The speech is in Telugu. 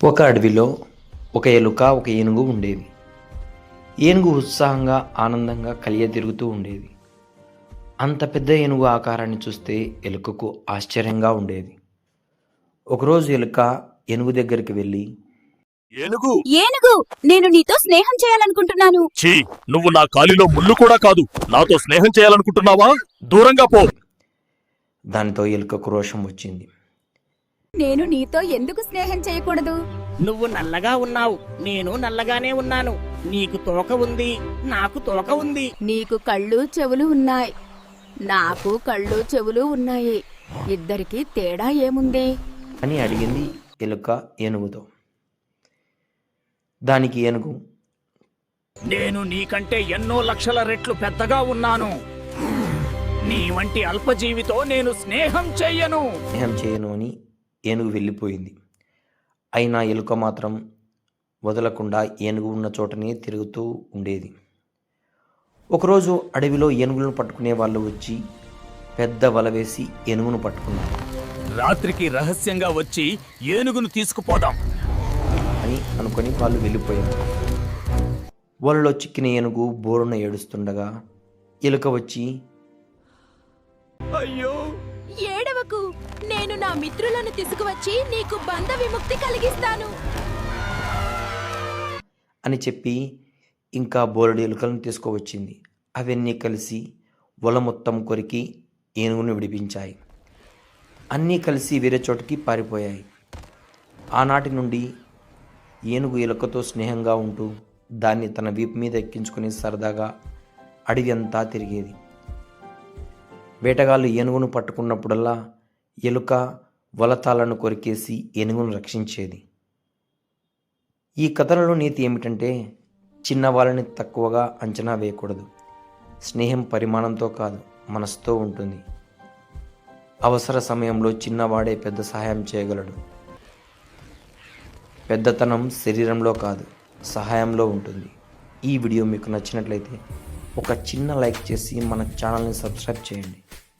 ఒక అడవిలో ఒక ఎలుక ఒక ఏనుగు ఉండేది. ఏనుగు ఉత్సాహంగా ఆనందంగా కలియ తిరుగుతూ ఉండేది. అంత పెద్ద ఏనుగు ఆకారాన్ని చూస్తే ఎలుకకు ఆశ్చర్యంగా ఉండేది. ఒకరోజు ఎలుక ఏనుగు దగ్గరికి వెళ్ళి ఏనుగు! ఏనుగు! నేను నీతో స్నేహం చేయాలనుకుంటున్నాను. ఛీ! నువ్వు నా కాలిలో ముళ్ళు కూడా కాదు. నాతో స్నేహం చేయాలనుకుంటున్నావా? దూరంగా పో! దానితో ఎలుకకు రోషం వచ్చింది. నేను నీతో ఎందుకు స్నేహం చేయకూడదు? నువ్వు నల్లగా ఉన్నావు. నేను నల్లగానే ఉన్నాను. నీకు తోక ఉంది. నాకు తోక ఉంది. నీకు కళ్ళు చెవులు ఉన్నాయి. నాకు కళ్ళు చెవులు ఉన్నాయి. ఇద్దరికి తేడా ఏముంది? అని అడిగింది ఎలుక ఏనుగుతో. దానికి ఏనుగు నేను నీకంటే ఎన్నో లక్షల రెట్లు పెద్దగా ఉన్నాను. నీ వంటి అల్పజీవితో నేను స్నేహం చెయ్యను స్నేహం చేయను అని ఏనుగు వెళ్ళిపోయింది. అయినా ఎలుక మాత్రం వదలకుండా ఏనుగు ఉన్న చోటనే తిరుగుతూ ఉండేది. ఒకరోజు అడవిలో ఏనుగులను పట్టుకునే వాళ్ళు వచ్చి పెద్ద వల వేసి ఏనుగును పట్టుకున్నారు. రాత్రికి రహస్యంగా వచ్చి ఏనుగును తీసుకుపోదాం అని అనుకొని వాళ్ళు వెళ్ళిపోయారు. వలలో చిక్కిన ఏనుగు బోరున ఏడుస్తుండగా ఎలుక వచ్చి అయ్యో! ఏడవకు. నేను నా మిత్రులను తీసుకువచ్చి నీకు బంధ విముక్తి కలిగిస్తాను. అని చెప్పి ఇంకా బోలెడు ఎలుకలను తీసుకువచ్చింది. అవన్నీ కలిసి వల మొత్తం కొరికి ఏనుగును విడిపించాయి. అన్నీ కలిసి వేరే చోటికి పారిపోయాయి. ఆనాటి నుండి ఏనుగు ఎలుకతో స్నేహంగా ఉంటూ దాన్ని తన వీపు మీద ఎక్కించుకుని సరదాగా అడవి అంతా తిరిగేది. వేటగాళ్ళు ఏనుగును పట్టుకున్నప్పుడల్లా ఎలుక వలతాలను కొరికేసి ఏనుగును రక్షించేది. ఈ కథలలో నీతి ఏమిటంటే చిన్న వాళ్ళని తక్కువగా అంచనా వేయకూడదు. స్నేహం పరిమాణంతో కాదు మనసుతో ఉంటుంది. అవసర సమయంలో చిన్నవాడే పెద్ద సహాయం చేయగలడు. పెద్దతనం శరీరంలో కాదు సహాయంలో ఉంటుంది. ఈ వీడియో మీకు నచ్చినట్లయితే ఒక చిన్న లైక్ చేసి మన ఛానల్ని సబ్స్క్రైబ్ చేయండి.